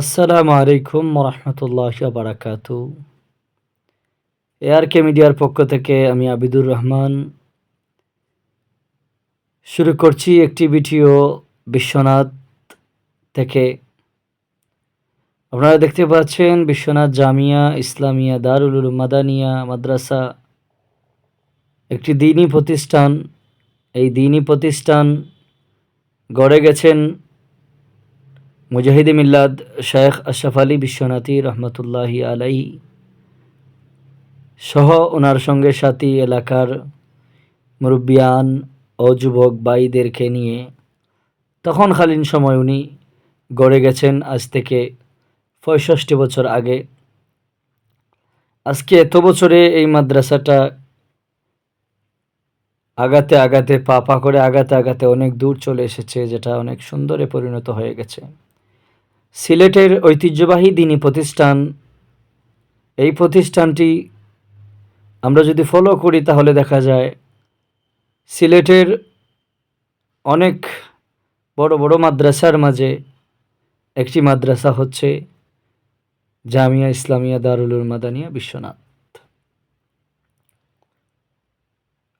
আসসালামু আলাইকুম রহমতুল্লাহ বারাকাতু এআর কে মিডিয়ার পক্ষ থেকে আমি আবিদুর রহমান। শুরু করছি একটি ভিডিও বিশ্বনাথ থেকে। আপনারা দেখতে পাচ্ছেন বিশ্বনাথ জামিয়া ইসলামিয়া দারুল মাদানিয়া মাদ্রাসা। একটি দিনই প্রতিষ্ঠান। এই দিনই প্রতিষ্ঠান গড়ে গেছেন মুজাহিদ মিল্লাদ শেখ আশরাফ আলী বিশ্বনাথী রহমতুল্লাহি আলাই সহ ওনার সঙ্গে সাথী এলাকার মুরব্বিয়ান ও যুবক ভাইদেরকে নিয়ে তখনকালীন সময় উনি গড়ে গেছেন আজ থেকে পঁয়ষট্টি বছর আগে। আজকে এত বছরে এই মাদ্রাসাটা আগাতে আগাতে পা পা করে আগাতে আগাতে অনেক দূর চলে এসেছে, যেটা অনেক সুন্দরে পরিণত হয়ে গেছে। সিলেটের ঐতিহ্যবাহী দিনী প্রতিষ্ঠান। এই প্রতিষ্ঠানটি আমরা যদি ফলো করি তাহলে দেখা যায় সিলেটের অনেক বড় বড় মাদ্রাসার মাঝে একটি মাদ্রাসা হচ্ছে জামিয়া ইসলামিয়া দারুলুর মাদানিয়া বিশ্বনাথ।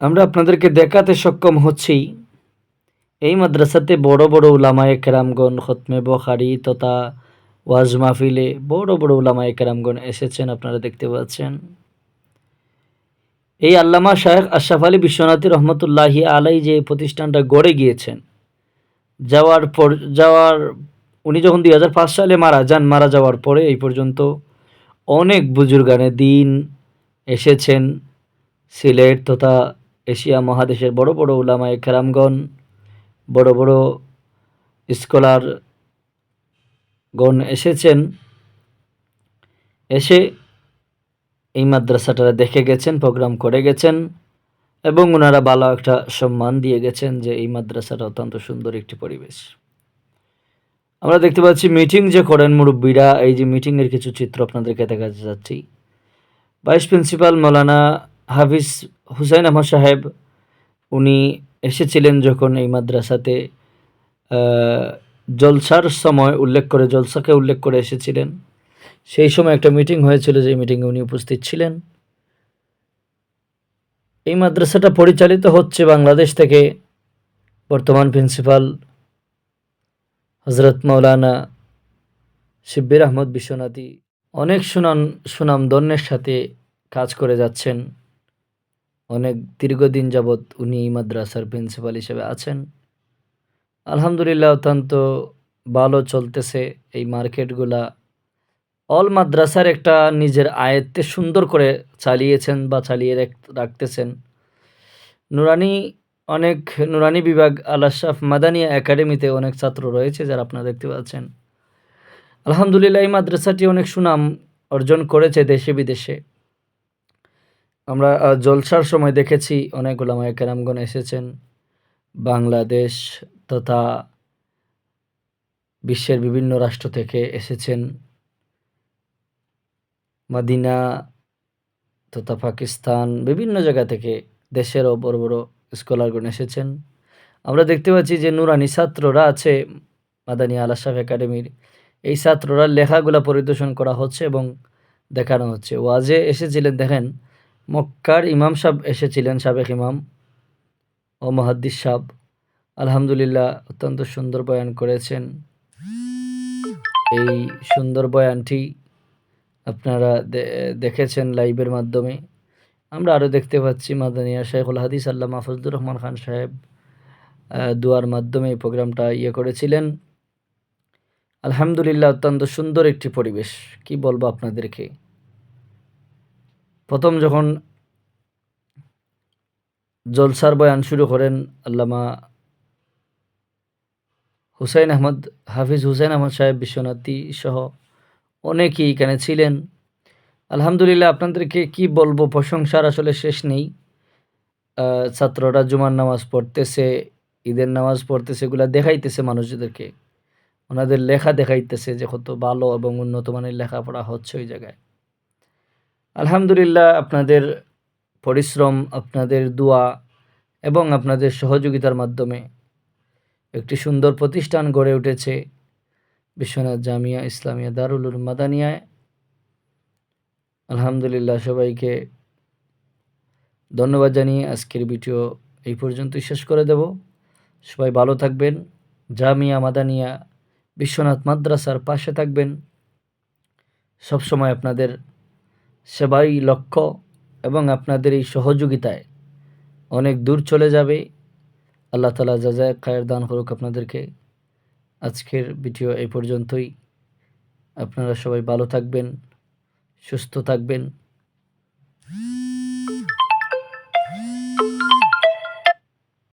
আমরা আপনাদেরকে দেখাতে সক্ষম হচ্ছি এই মাদ্রাসাতে বড় বড় উলামায়ে কেরামগণ খতমে বখারি তথা ওয়াজ মাহফিলে বড় বড় উলামায়ে কেরামগণ এসেছেন, আপনারা দেখতে পাচ্ছেন। এই আল্লামা শাহেখ আশরাফ আলী বিশ্বনাথী রহমতুল্লাহি আলাই যে প্রতিষ্ঠানটা গড়ে গিয়েছেন, যাওয়ার পর, যাওয়ার, উনি যখন দুই হাজার পাঁচ সালে মারা যান, মারা যাওয়ার পরে এই পর্যন্ত অনেক বুজুর্গানে দিন এসেছেন, সিলেট তথা এশিয়া মহাদেশের বড় বড় উলামায়ে কেরামগণ। বড় বড় স্কলার গণ এসেছেন। এসে এই মাদ্রাসাটা দেখে গেছেন, প্রোগ্রাম করে গেছেন এবং ওনারা ভালো একটা সম্মান দিয়ে গেছেন যে এই মাদ্রাসাটা অত্যন্ত সুন্দর একটি পরিবেশ। আমরা দেখতে পাচ্ছি মিটিং যে করেন মুরব্বীরা, এই যে মিটিংয়ের কিছু চিত্র আপনাদেরকে দেখাতে যাচ্ছি। ভাইস প্রিন্সিপাল মৌলানা হাফিজ হুসাইন আহমদ সাহেব, উনি এসেছিলেন যখন এই মাদ্রাসাতে জলসার সময় উল্লেখ করে, জলসাকে উল্লেখ করে এসেছিলেন। সেই সময় একটা মিটিং হয়েছিল, যে মিটিংয়ে উনি উপস্থিত ছিলেন। এই মাদ্রাসাটা পরিচালিত হচ্ছে বাংলাদেশ থেকে বর্তমান প্রিন্সিপাল হজরত মৌলানা শিব্বির আহমদ বিশ্বনাথী অনেক সুনাম সুনাম দন্যের সাথে কাজ করে যাচ্ছেন। অনেক দীর্ঘদিন যাবৎ উনি এই মাদ্রাসার প্রিন্সিপাল হিসেবে আছেন। আলহামদুলিল্লাহ অত্যন্ত ভালো চলতেছে এই মার্কেটগুলা। অল মাদ্রাসার একটা নিজের আয়ত্তে সুন্দর করে চালিয়েছেন বা চালিয়ে রাখতেছেন। নুরানি অনেক, নুরানি বিভাগ আল আশরাফ মাদানিয়া একাডেমিতে অনেক ছাত্র রয়েছে যারা আপনারা দেখতে পাচ্ছেন। আলহামদুলিল্লাহ এই মাদ্রাসাটি অনেক সুনাম অর্জন করেছে দেশে বিদেশে। আমরা জলসার সময় দেখেছি অনেক ওলামায় কেরামগণ এসেছেন। বাংলাদেশ তথা বিশ্বের বিভিন্ন রাষ্ট্র থেকে এসেছেন। মাদিনা তথা পাকিস্তান, বিভিন্ন জায়গা থেকে দেশেরও বড় বড় স্কলারগণ এসেছেন। আমরা দেখতে পাচ্ছি যে নুরানি ছাত্ররা আছে মাদানী আলাশাফ একাডেমির। এই ছাত্ররা লেখাগুলা পরিদর্শন করা হচ্ছে এবং দেখানো হচ্ছে। ওয়াজে এসেছিলেন, দেখেন মক্কার ইমাম সাহ এসেছিলেন, সাবেক ইমাম ও মহাদ্দিস সাহ আলহামদুলিল্লাহ, অত্যন্ত সুন্দর বয়ান করেছেন। এই সুন্দর বয়ানটি আপনারা দেখেছেন লাইভের মাধ্যমে। আমরা আরও দেখতে পাচ্ছি মাদানিয়া শেখুল হাদিস আল্লাহ মাহফুজুর রহমান খান সাহেব দুয়ার মাধ্যমে এই প্রোগ্রামটা ইয়ে করেছিলেন। আলহামদুলিল্লাহ, অত্যন্ত সুন্দর একটি পরিবেশ। কি বলব আপনাদেরকে? প্রথম যখন জলসার বয়ান শুরু করেন আল্লামা হুসাইন আহমদ, হাফিজ হুসাইন আহমদ সাহেব, বিশ্বনাথী সহ অনেকেই এখানে ছিলেন। আলহামদুলিল্লাহ আপনাদেরকে কি বলব, প্রশংসার আসলে শেষ নেই। ছাত্ররা জুমার নামাজ পড়তেছে, ঈদের নামাজ পড়তেছে, এগুলা দেখাইতেছে মানুষদেরকে। ওনাদের লেখা দেখাইতেছে যে কত ভালো এবং উন্নত মানের লেখাপড়া হচ্ছে ওই জায়গায়। আলহামদুলিল্লাহ, আপনাদের পরিশ্রম, আপনাদের দোয়া এবং আপনাদের সহযোগিতার মাধ্যমে একটি সুন্দর প্রতিষ্ঠান গড়ে উঠেছে বিশ্বনাথ জামিয়া ইসলামিয়া দারুল মাদানিয়ায়। আলহামদুলিল্লাহ, সবাইকে ধন্যবাদ জানিয়ে আজকের ভিডিও এই পর্যন্তই শেষ করে দেব। সবাই ভালো থাকবেন, জামিয়া মাদানিয়া বিশ্বনাথ মাদ্রাসার পাশে থাকবেন। সবসময় আপনাদের সেবাই লক্ষ্য এবং আপনাদের এই সহযোগিতায় অনেক দূর চলে যাবে। আল্লাহ তালা যা যায় খায়ের দান করুক আপনাদেরকে। আজকের ভিডিও এই পর্যন্তই। আপনারা সবাই ভালো থাকবেন, সুস্থ থাকবেন।